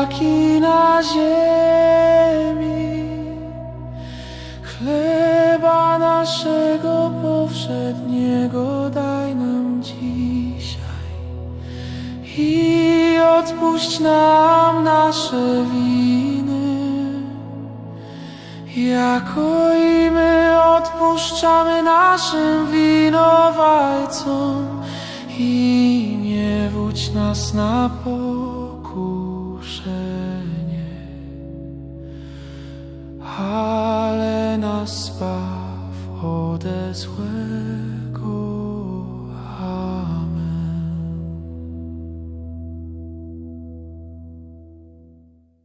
i na ziemi. Chleba naszego powszedniego daj nam dzisiaj i odpuść nam nasze winy, jako i my odpuszczamy naszym winowajcom i nie wódź nas na pokuszenie ale nas zbaw ode złego.